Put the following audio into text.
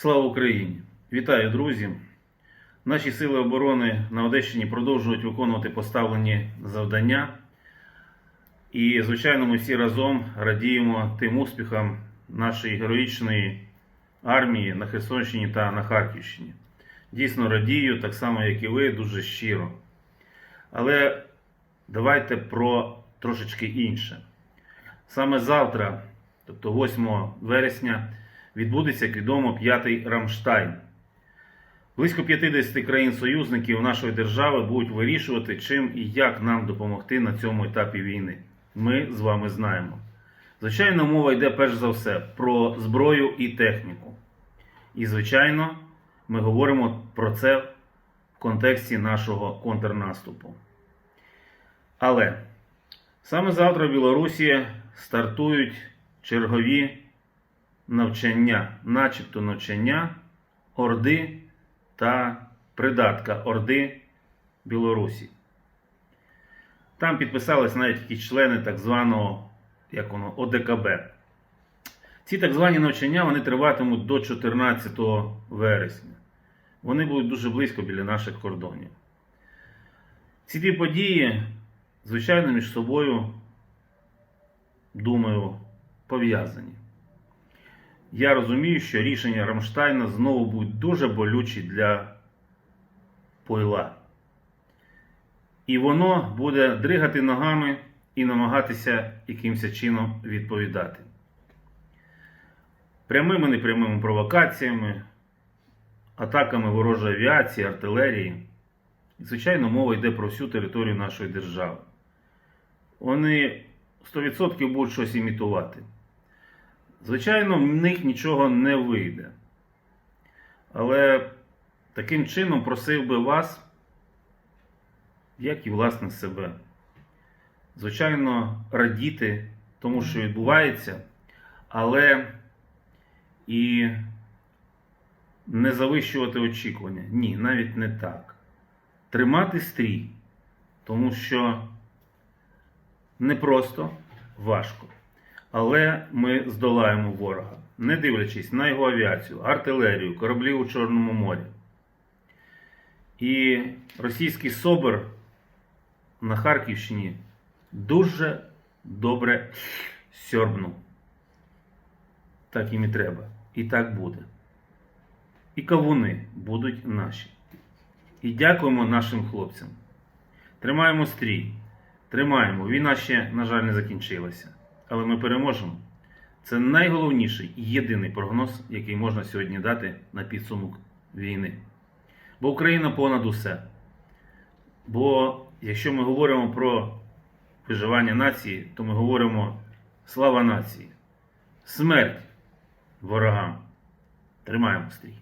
Слава Україні! Вітаю, друзі! Наші сили оборони на Одещині продовжують виконувати поставлені завдання. І, звичайно, ми всі разом радіємо тим успіхам нашої героїчної армії на Херсонщині та на Харківщині. Дійсно радію, так само, як і ви, дуже щиро. Але давайте про трошечки інше. Саме завтра, тобто 8 вересня, відбудеться, як відомо, п'ятий Рамштайн. Близько 50 країн-союзників нашої держави будуть вирішувати, чим і як нам допомогти на цьому етапі війни. Ми з вами знаємо. Звичайно, мова йде перш за все про зброю і техніку. І, звичайно, ми говоримо про це в контексті нашого контрнаступу. Але саме завтра в Білорусі стартують чергові навчання, начебто навчання Орди та придатка Орди Білорусі. Там підписались навіть якісь члени так званого як воно, ОДКБ. Ці так звані навчання вони триватимуть до 14 вересня. Вони будуть дуже близько біля наших кордонів. Ці дві події, звичайно, між собою, думаю, пов'язані. Я розумію, що рішення Рамштайна знову будуть дуже болючі для пойла. І воно буде дригати ногами і намагатися якимось чином відповідати. Прямими непрямими провокаціями, атаками ворожої авіації, артилерії. Звичайно, мова йде про всю територію нашої держави. Вони 100% будуть щось імітувати. Звичайно, в них нічого не вийде. Але таким чином просив би вас, як і власне себе, звичайно, радіти тому, що відбувається, але і не завищувати очікування. Ні, навіть не так. Тримати стрій, тому що не просто важко. Але ми здолаємо ворога, не дивлячись на його авіацію, артилерію, кораблі у Чорному морі. І російський СОБР на Харківщині дуже добре сьорбнув. Так їм і треба. І так буде. І кавуни будуть наші. І дякуємо нашим хлопцям. Тримаємо стрій, тримаємо. Війна ще, на жаль, не закінчилася. Але ми переможемо. Це найголовніший і єдиний прогноз, який можна сьогодні дати на підсумок війни. Бо Україна понад усе. Бо якщо ми говоримо про виживання нації, то ми говоримо слава нації, смерть ворогам. Тримаємо стрій.